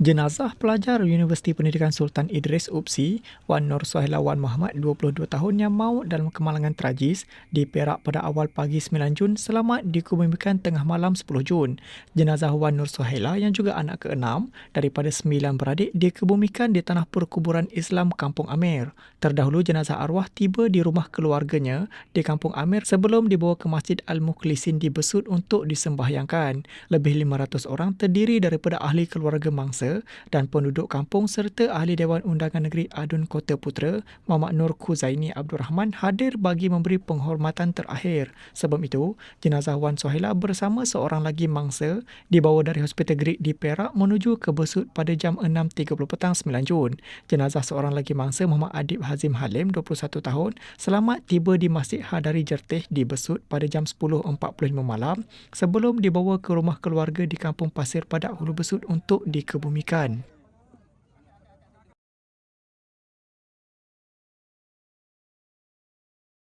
Jenazah pelajar Universiti Pendidikan Sultan Idris UPSI, Wan Nur Suhaila Wan Muhammad 22 tahun yang maut dalam kemalangan tragis di Perak pada awal pagi 9 Jun selamat dikebumikan tengah malam 10 Jun. Jenazah Wan Nur Suhaila yang juga anak ke-6 daripada sembilan beradik dikebumikan di tanah perkuburan Islam Kampung Amir. Terdahulu jenazah arwah tiba di rumah keluarganya di Kampung Amir sebelum dibawa ke Masjid Al-Mukhlisin di Besut untuk disembahyangkan. Lebih 500 orang terdiri daripada ahli keluarga mangsa dan penduduk kampung serta ahli Dewan Undangan Negeri Adun Kota Putra Muhammad Nur Kuzaini Abdul Rahman hadir bagi memberi penghormatan terakhir. Sebab itu, jenazah Wan Sohaila bersama seorang lagi mangsa dibawa dari Hospital Greek di Perak menuju ke Besut pada jam 6.30 petang 9 Jun. Jenazah seorang lagi mangsa Muhammad Adib Hazim Halim 21 tahun selamat tiba di Masjid Hadari Jertih di Besut pada jam 10.45 malam sebelum dibawa ke rumah keluarga di Kampung Pasir Padak Hulu Besut untuk dikebumikan.